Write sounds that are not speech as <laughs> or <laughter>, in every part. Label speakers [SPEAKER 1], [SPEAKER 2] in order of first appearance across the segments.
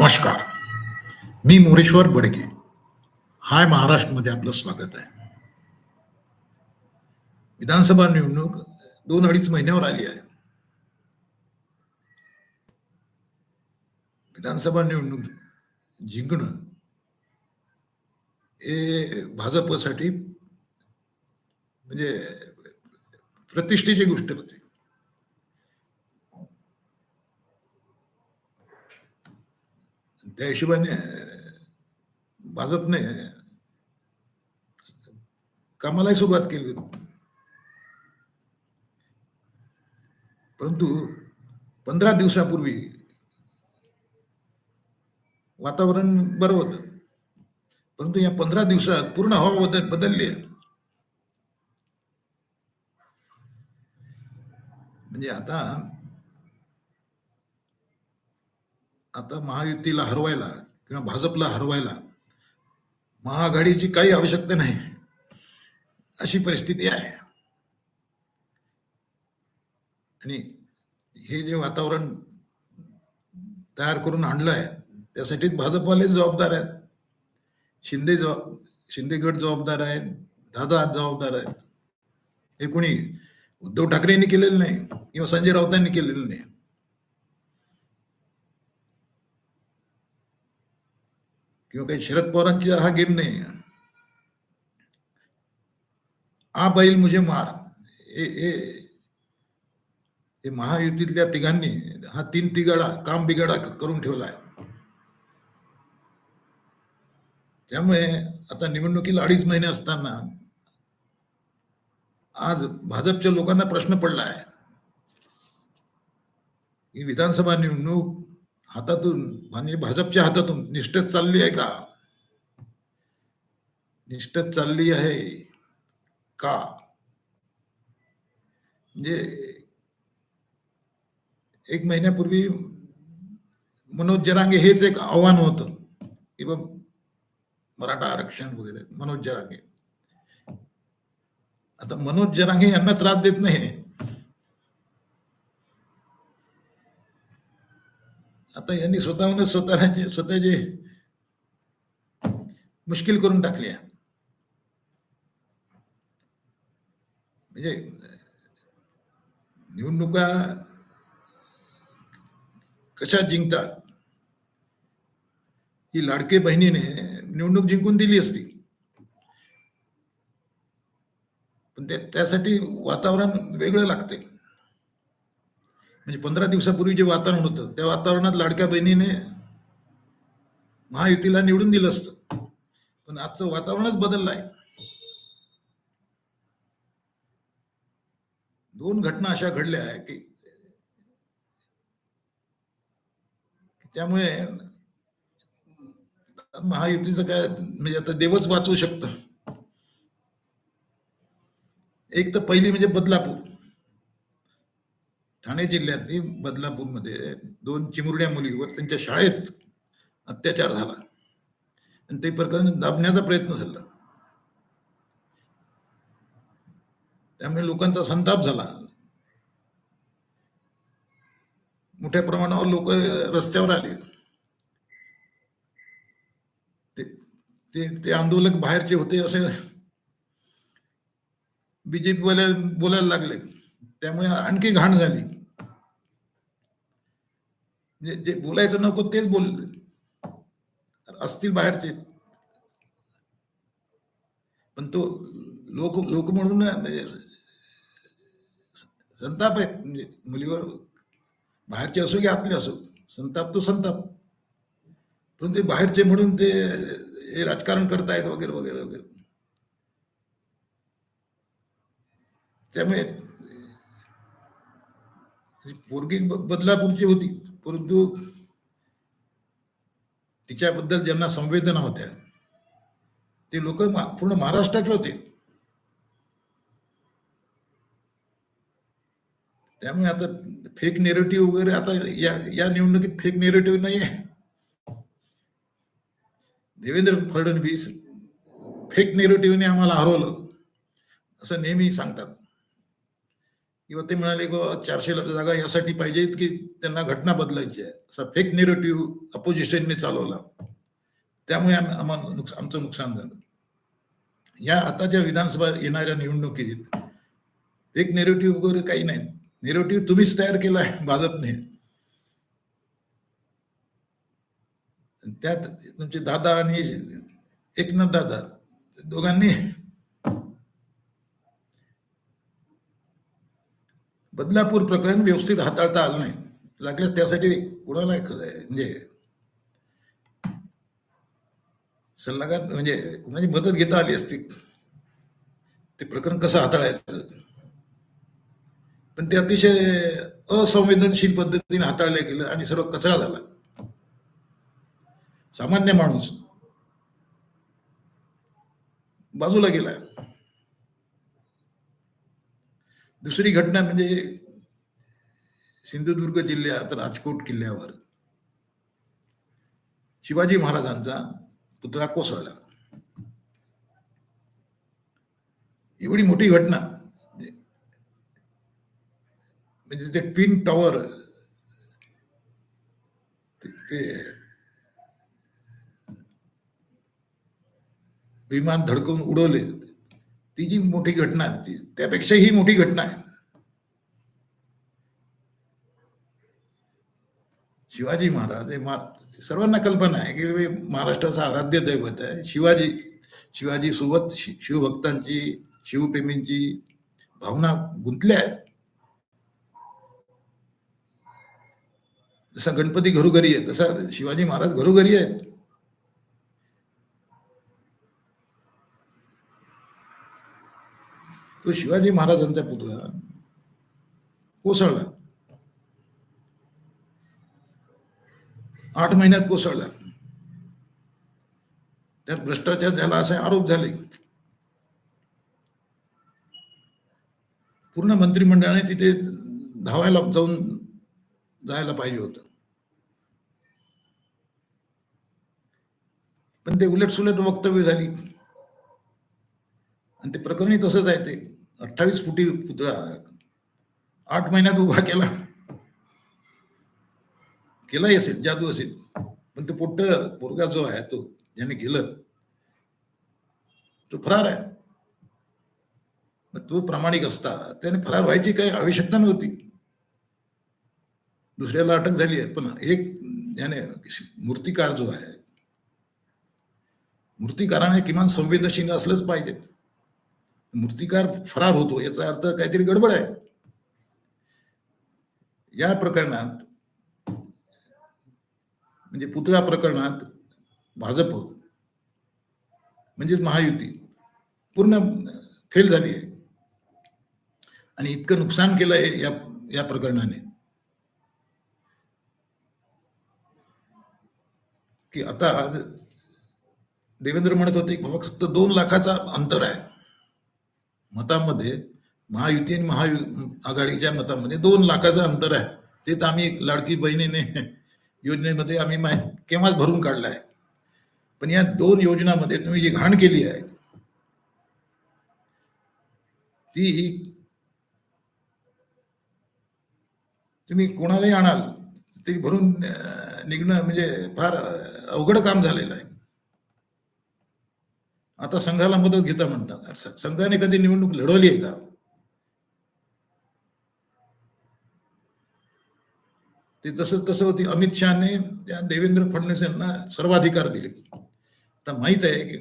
[SPEAKER 1] नमस्कार. मी मोरेश्वर बडगे. हाय महाराष्ट्रमध्ये आपलं स्वागत आहे. विधानसभा निवडणूक दोन अडीच महिन्यावर आली आहे. विधानसभा निवडणूक जिंकणं हे भाजपसाठी म्हणजे प्रतिष्ठेची गोष्ट होती. त्या हिशोबाने भाजपने कामालाही सुरुवात केली होती. परंतु पंधरा दिवसापूर्वी वातावरण बरं होतं. परंतु या पंधरा दिवसात पूर्ण हवा बदल बदलली आहे. म्हणजे आता आता महायुतीला हरवायला किंवा भाजपला हरवायला महाआघाडीची काही आवश्यकता नाही. अशी परिस्थिती आहे. आणि हे जे वातावरण तयार करून आणलं आहे त्यासाठी भाजपवालेच जबाबदार आहेत. शिंदे जबाब शिंदेगड जबाबदार आहेत दादा जबाबदार आहेत. हे कोणी उद्धव ठाकरेंनी केलेलं नाही किंवा संजय राऊतांनी केलेलं नाही. किंवा काही शरद पवारांची हा गेम नाही आ बैल मुझे मार. हे महायुतीतल्या तिघांनी हा तीन तिघाडा काम बिघाडा करून ठेवला आहे. त्यामुळे आता निवडणुकीला अडीच महिने असताना आज भाजपच्या लोकांना प्रश्न पडला आहे. की विधानसभा निवडणूक हातातून म्हणजे भाजपच्या हातातून निष्ठत चालली आहे का? निष्ठत चालली आहे का? म्हणजे एक महिन्यापूर्वी मनोज जरांगे हेच एक आव्हान होतं की बा मराठा आरक्षण वगैरे मनोज जरांगे. आता मनोज जरांगे यांना त्रास देत नाही. आता यांनी स्वतःहून स्वतःचे स्वतःचे मुश्किल करून टाकली. आहे म्हणजे निवडणुका कशा जिंकतात? ही लाडके बहिणीने निवडणूक जिंकून दिली असती. पण त्यासाठी वातावरण वेगळं लागते. म्हणजे पंधरा दिवसापूर्वी जे वातावरण होतं त्या वातावरणात लाडक्या बहिणीने महायुतीला निवडून दिलं असतं. पण आजचं वातावरणच बदललं आहे दोन घटना अशा घडल्या आहे की त्यामुळे महायुतीचं काय म्हणजे आता देवच वाचवू शकतं. एक तर पहिली म्हणजे बदलापूर. ठाणे जिल्ह्यातली बदलापूरमध्ये दोन चिमुरड्या मुलीवर त्यांच्या शाळेत अत्याचार झाला. आणि ते प्रकरण दाबण्याचा प्रयत्न झाला. त्यामुळे लोकांचा संताप झाला. मोठ्या प्रमाणावर लोक रस्त्यावर आले. ते ते ते आंदोलक बाहेरचे होते असे बीजेपी बोलायला लागले. त्यामुळे आणखी घाण झाली. म्हणजे जे बोलायचं नको तेच बोलले असतील बाहेरचे. पण तो लोक लोक म्हणून म्हणजे संताप आहे. म्हणजे मुलीवर बाहेरचे असो की आतले असो संताप तो संताप. पण ते बाहेरचे म्हणून ते हे राजकारण करतायत वगैरे वगैरे वगैरे. त्यामुळे पोरगी बदलापूरची होती. परंतु तिच्याबद्दल ज्यांना संवेदना होत्या ते लोक पूर्ण महाराष्ट्राचे होते. त्यामुळे आता फेक नेरेटिव्ह वगैरे आता या या निवडणुकीत फेक नेरेटिव्ह नाही आहे देवेंद्र फडणवीस फेक नेरेटिव्हने आम्हाला हरवलं असं नेहमी सांगतात. किंवा ते म्हणाले की चारशे जागा यासाठी पाहिजेत की त्यांना घटना बदलायची आहे. असा फेक निरेटिव्ह अपोजिशनने चालवला. त्यामुळे आम्हाला नुकस- आमचं नुकसान झालं. या आताच्या विधानसभा येणाऱ्या निवडणुकीत फेक नेरेटिव्ह वगैरे काही नाही. नेरेटिव्ह तुम्हीच तयार केला आहे भाजपने. त्यात तुमचे दादा आणि एकनाथ दादा दोघांनी बदलापूर प्रकरण व्यवस्थित हाताळता आलं नाही. लागल्यास त्यासाठी कुणाला एक, म्हणजे सल्लागार म्हणजे कुणाची मदत घेता आली असती ते प्रकरण कसं हाताळायचं? पण ते अतिशय असंवेदनशील पद्धतीने हाताळलं गेलं आणि सर्व कचरा झाला. सामान्य माणूस बाजूला गेला. दुसरी घटना म्हणजे सिंधुदुर्ग जिल्ह्यात राजकोट किल्ल्यावर शिवाजी महाराजांचा पुतळा कोसळला. एवढी मोठी घटना. म्हणजे ते ट्विन टॉवर ते- विमान धडकवून उडवले. ती जी मोठी घटना आहे ती त्यापेक्षा ही मोठी घटना आहे. शिवाजी महाराज हे मा- सर्वांना कल्पना आहे की महाराष्ट्राचं आराध्य दैवत आहे. शिवाजी शिवाजी सोबत शि- शिवभक्तांची शिवप्रेमींची भावना गुंतल्या आहेत. जसा गणपती घरोघरी आहे तसा शिवाजी महाराज घरोघरी आहेत. तो शिवाजी महाराजांचा पुतळा कोसळला. आठ महिन्यात कोसळला. त्यात भ्रष्टाचार झाला असे आरोप झाले. पूर्ण मंत्रिमंडळाने तिथे धावायला जाऊन जायला पाहिजे होत. पण ते उलट सुलट वक्तव्य झाली. आणि ते प्रकरणी तसंच आहे ते. अठ्ठावीस फुटी पुतळा आठ महिन्यात उभा केला. केलाही असेल जादू असेल. पण ते पोट्ट पोरगा जो आहे तो ज्याने केलं तो फरार आहे. मग तो प्रामाणिक असता त्याने फरार व्हायची काही आवश्यकता नव्हती. दुसऱ्याला अटक झाली आहे पण एक याने मूर्तिकार जो आहे मूर्तिकाराने किमान संवेदनशील असलंच पाहिजे. मूर्तिकार फरार होतो याचा अर्थ काहीतरी गडबड आहे. या प्रकरणात म्हणजे पुतळा प्रकरणात भाजप म्हणजेच महायुती पूर्ण फेल झाली आहे. आणि इतकं नुकसान केलं आहे या या प्रकरणाने. की आता आज देवेंद्र म्हणत होते फक्त दोन लाखाचा अंतर आहे. मतामध्ये महायुती आणि महायु आघाडीच्या मतामध्ये दोन लाखाचं अंतर आहे. ते तर आम्ही लाडकी बहिणीने <laughs> योजनेमध्ये आम्ही माय केव्हाच भरून काढलं आहे. पण या दोन योजनामध्ये तुम्ही जी घाण केली आहे ती तुम्ही कोणालाही आणाल ते भरून निघणं म्हणजे फार अवघड काम झालेलं आहे. आता संघाला मदत घेता म्हणतात. संघाने कधी निवडणूक लढवली आहे का? ते तसं तसं होती. अमित शहाने त्या देवेंद्र फडणवीस यांना सर्वाधिकार दिले. आता माहीत आहे की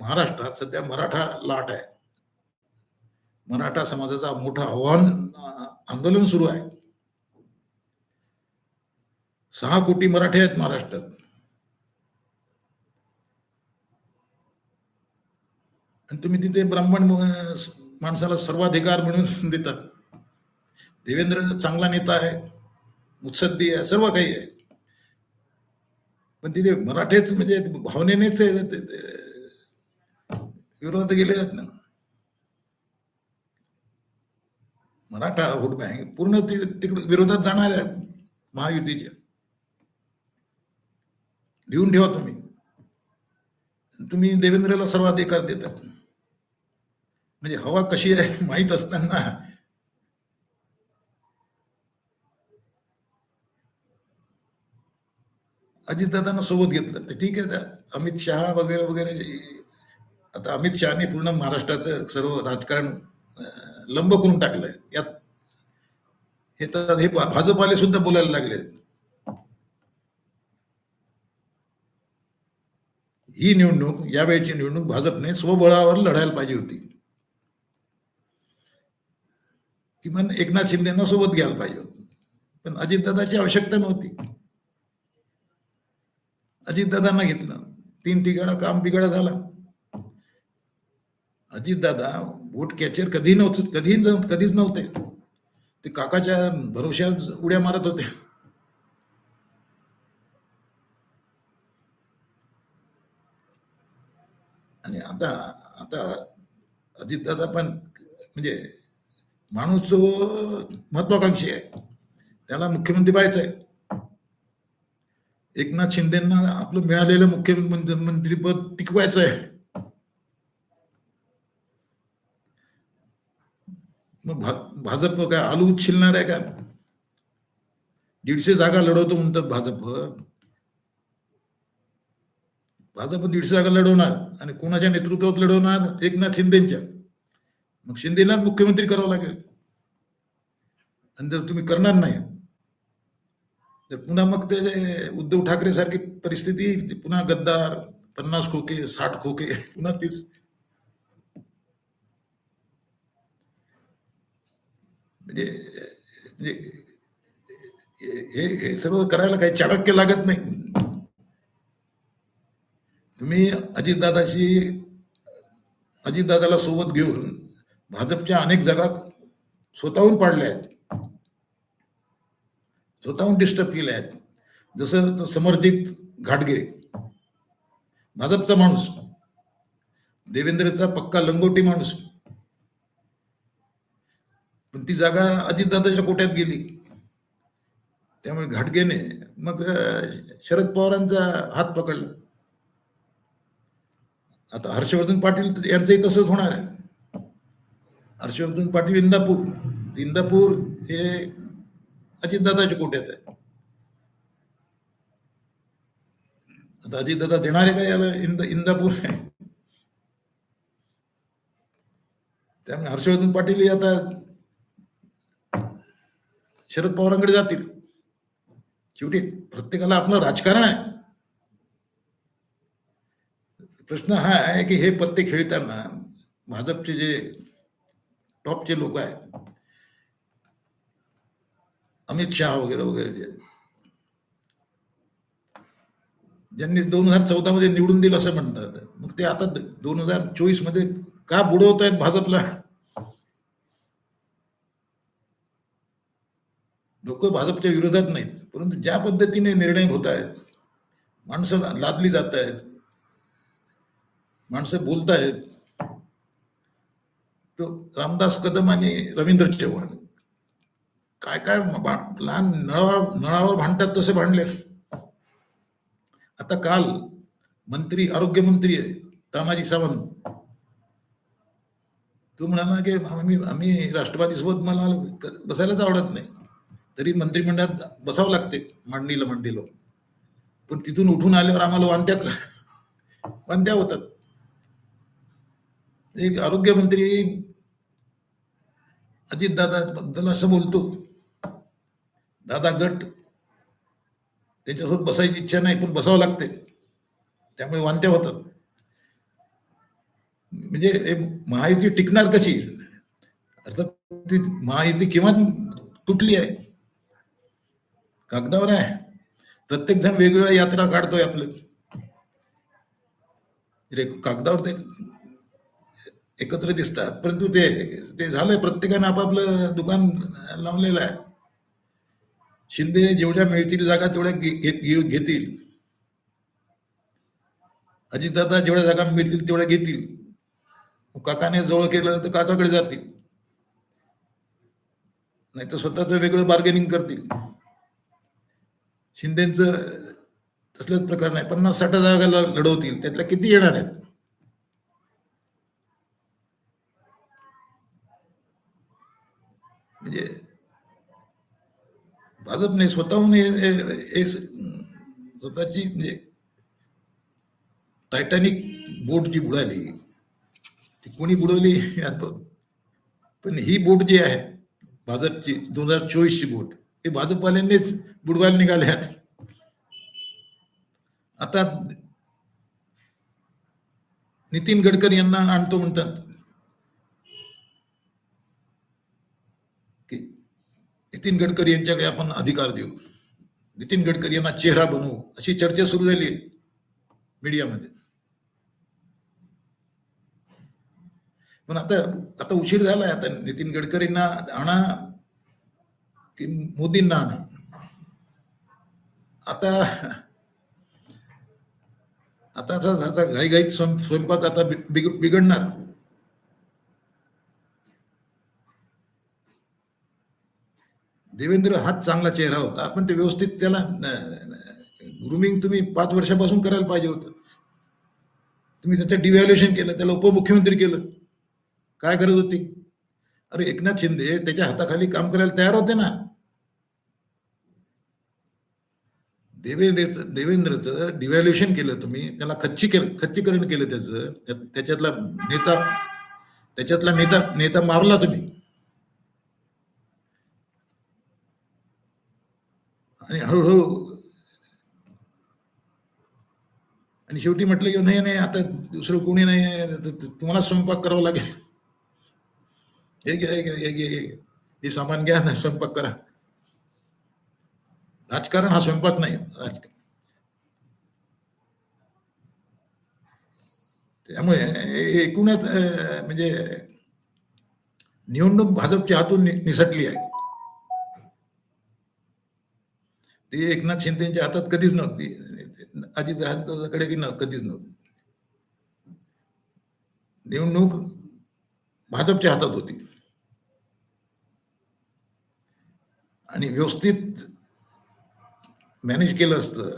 [SPEAKER 1] महाराष्ट्रात सध्या मराठा लाट आहे. मराठा समाजाचा मोठा आव्हान आंदोलन सुरू आहे. सहा कोटी मराठे आहेत महाराष्ट्रात. आणि तुम्ही तिथे ब्राह्मण म- माणसाला सर्वाधिकार म्हणून <laughs> देतात देवेंद्र चांगला नेता आहे मुत्सद्दी आहे सर्व काही आहे. पण तिथे मराठेच म्हणजे भावनेनेच विरोध गेले आहेत ना. मराठा व्होट बँक पूर्ण तिकडे विरोधात जाणार आहेत महायुतीच्या लिहून ठेवा तुम्ही. तुम्ही देवेंद्रला सर्वाधिकार देतात म्हणजे हवा कशी आहे <laughs> माहीत असताना. अजितदादांना सोबत घेतलं. तर ठीक आहे अमित शहा वगैरे वगैरे आता अमित शहाने पूर्ण महाराष्ट्राचं सर्व राजकारण लंब करून टाकलंय. यात हे तर हे भाजपाले सुद्धा बोलायला लागले. ही निवडणूक यावेळेची निवडणूक भाजपने स्वबळावर लढायला पाहिजे होती. किमान एकनाथ शिंदेना सोबत घ्यायला पाहिजे पण अजितदादाची आवश्यकता नव्हती. अजितदादांना घेतलं. तीन तिघाडा काम बिघाडा झाला. अजितदादा वोट कॅचर कधी नव्हतं कधी कधीच नव्हते. ते काकाच्या भरोश्यात उड्या मारत होते. आणि आता आता अजितदादा पण म्हणजे माणूस जो महत्वाकांक्षी आहे त्याला मुख्यमंत्री व्हायचं आहे एकनाथ शिंदेना आपलं मिळालेलं मुख्यमंत्री मंत्रीपद टिकवायचं आहे मग भा- भाजप काय आलू उचलणार आहे का? दीडशे जागा लढवतो म्हणतात भाजप. भाजप दीडशे जागा लढवणार आणि कोणाच्या नेतृत्वात लढवणार? एकनाथ शिंदेच्या. मग शिंदेला मुख्यमंत्री करावं लागेल आणि जर तुम्ही करणार नाही तर पुन्हा मग ते उद्धव ठाकरे सारखी परिस्थिती येईल. ते पुन्हा गद्दार पन्नास खोके साठ खोके <laughs> पुन्हा तीच म्हणजे म्हणजे हे हे सर्व करायला काही चाणक्य लागत नाही तुम्ही अजितदादाशी अजितदादाला सोबत घेऊन भाजपच्या अनेक जागा स्वतःहून पाडल्या आहेत. स्वतःहून डिस्टर्ब केल्या आहेत. जसं समर्जित घाटगे. भाजपचा माणूस. देवेंद्रचा पक्का लंगोटी माणूस. पण ती जागा अजितदादाच्या कोट्यात गेली. त्यामुळे घाटगेने मग शरद पवारांचा हात पकडला. आता हर्षवर्धन पाटील यांचंही तसंच होणार आहे. हर्षवर्धन पाटील इंदापूर. इंदापूर हे अजितदादाच्या कोट्यात आहे. आता अजितदादा देणार आहे का याला? इंद इंदापूर त्यामुळे हर्षवर्धन पाटील हे आता शरद पवारांकडे जातील. शेवटी प्रत्येकाला आपलं राजकारण आहे. प्रश्न हा आहे की हे पत्ते खेळताना भाजपचे जे टॉपचे लोक आहेत. अमित शहा वगैरे वगैरे जे. ज्यांनी दोन हजार चौदा मध्ये निवडून दिलं असं म्हणतात. मग ते आता दोन हजार चोवीसमध्ये का बुडवत आहेत भाजपला? लोक भाजपच्या विरोधात नाहीत परंतु ज्या पद्धतीने निर्णय होत आहेत माणसं लादली जात आहेत माणसं बोलतायत आहेत रामदास कदम आणि रवींद्र चव्हाण. काय काय लहान नळावर नळावर भांडतात तसे भांडले. आता काल मंत्री आरोग्यमंत्री आहे तानाजी सावंत. तो म्हणाला की आम्ही आम्ही राष्ट्रवादी सोबत मला बसायलाच आवडत नाही. तरी मंत्रिमंडळात बसावं लागते मांडणीला मांडणीला. पण तिथून उठून आल्यावर आम्हाला वांत्या वांत्या होतात. एक आरोग्यमंत्री अजित दादा बद्दल असं बोलतो दादा गट त्याच्यासोबत बसायची इच्छा नाही पण बसावं लागते. त्यामुळे वांत्या होतात. म्हणजे महायुती टिकणार कशी? अर्थात ती महायुती केव्हा तुटली आहे. कागदावर आहे. प्रत्येक जण वेगवेगळ्या यात्रा काढतोय आपलं. रे कागदावर ते एकत्र दिसतात. परंतु ते ते झालंय. प्रत्येकानं आपापलं दुकान लावलेलं आहे. शिंदे जेवढ्या मिळतील जागा तेवढ्या घे- घे- घे- घेतील. अजितदादा जेवढ्या जागा मिळतील तेवढ्या घेतील. काकाने जवळ केलं तर काकाकडे जातील. नाही तर स्वतःच वेगळं बार्गेनिंग करतील. शिंदेचं तसलेच प्रकार नाही. पन्नास साठ जागा लढवतील. त्यातल्या किती येणार आहेत? म्हणजे भाजपने स्वतःहून स्वतःची म्हणजे टायटॅनिक बोट जी बुडाली ती कोणी बुडवली? पण ही बोट जी आहे भाजपची दोन हजार चोवीसची बोट हे भाजपवाल्यांनीच बुडवायला निघाल्यात आता नितीन गडकरी यांना आणतो म्हणतात की नितीन गडकरी यांच्याकडे आपण अधिकार देऊ. नितीन गडकरी यांना चेहरा बनवू अशी चर्चा सुरू झाली आहे मीडियामध्ये. पण आता आता उशीर झालाय आता नितीन गडकरींना आणा की मोदींना आणा. आता आता घाईघाईत स्वयं- स्वयंपाक आता बि- बिग- बिघडणार. देवेंद्र हाच चांगला चेहरा होता पण ते व्यवस्थित त्याला ग्रुमिंग तुम्ही पाच वर्षापासून करायला पाहिजे होतं. तुम्ही त्याचं डिव्हॅल्युएशन केलं त्याला उपमुख्यमंत्री केलं. काय करत होती? अरे एकनाथ शिंदे त्याच्या हाताखाली काम करायला तयार होते ना. देवेंद्रचं देवेंद्रचं डिव्हॅल्युएशन केलं तुम्ही त्याला खच्ची केलं खच्चीकरण केलं त्याचं त्याच्यातला नेता त्याच्यातला नेता नेता मारला तुम्ही. आणि हळूहळू आणि शेवटी म्हटलं की नाही नाही आता दुसरं कोणी नाही तुम्हाला स्वयंपाक करावा लागेल. हे घ्या हे घ्या हे घ्या हे सामान घ्या ना स्वयंपाक करा. राजकारण हा स्वयंपाक नाही. राजकारण. त्यामुळे एकूणच म्हणजे निवडणूक भाजपच्या हातून निसटली आहे. ती एकनाथ शिंदेच्या हातात कधीच नव्हती. अजित कडे की न कधीच नव्हती. निवडणूक भाजपच्या हातात होती. आणि व्यवस्थित मॅनेज केलं असतं.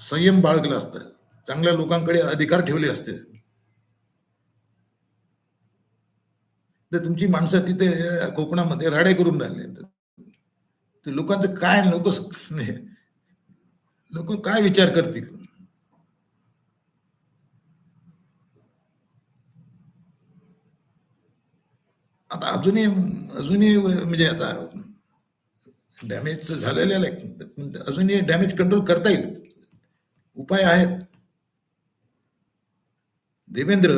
[SPEAKER 1] संयम बाळगलं असतं. चांगल्या लोकांकडे अधिकार ठेवले असते. तर तुमची माणसं तिथे कोकणामध्ये राडे करून राहिले. ते लोकांचं काय लोक लोक काय विचार करतील? आता अजूनही अजूनही म्हणजे आता डॅमेज झालेले आहे अजूनही डॅमेज कंट्रोल करता येईल. उपाय आहेत. देवेंद्र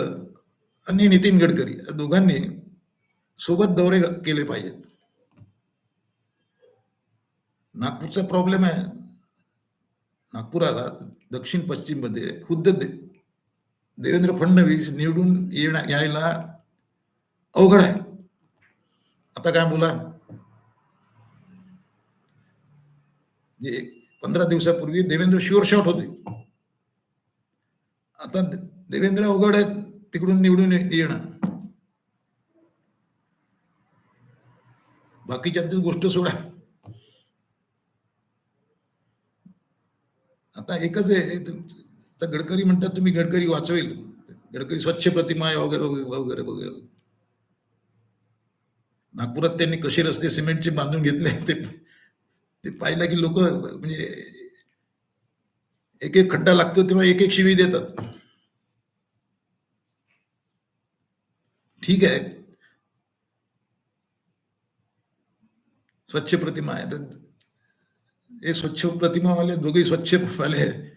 [SPEAKER 1] आणि नितीन गडकरी या दोघांनी सोबत दौरे केले पाहिजेत. नागपूरचा प्रॉब्लेम आहे. नागपुराला दक्षिण पश्चिममध्ये खुद्द दे, देवेंद्र फडणवीस निवडून येण्या यायला अवघड आहे. आता काय बोला? म्हणजे पंधरा दिवसापूर्वी देवेंद्र शुअर शॉट होते. आता देवेंद्र अवघड आहे तिकडून निवडून येणं. बाकीच्या गोष्ट सोडा. आता एकच आहे आता गडकरी म्हणतात तुम्ही गडकरी वाचवेल. गडकरी स्वच्छ प्रतिमा आहे वगैरे वगैरे वगैरे. नागपुरात त्यांनी कसे रस्ते सिमेंटचे बांधून घेतले ते ते पाहिलं की लोक म्हणजे एक एक खड्डा लागतो तेव्हा एक एक शिवी देतात. ठीक आहे. स्वच्छ प्रतिमा आहे. तर हे स्वच्छ प्रतिमावाले दोघेही दोघे स्वच्छ वाले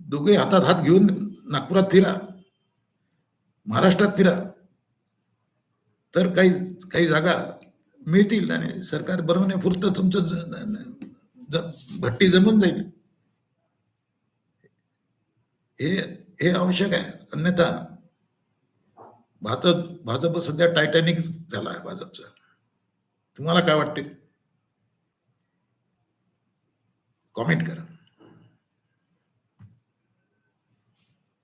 [SPEAKER 1] दोघे हातात हात घेऊन नागपुरात फिरा महाराष्ट्रात फिरा. तर काही काही जागा मिळतील आणि सरकार बनवण्यापुरतं तुमचं ज- ज- भट्टी जमून जाईल. हे हे आवश्यक आहे. अन्यथा भाजप भाजप सध्या टायटॅनिक झाला आहे भाजपचा. तुम्हाला काय वाटते? कॉमेंट करा.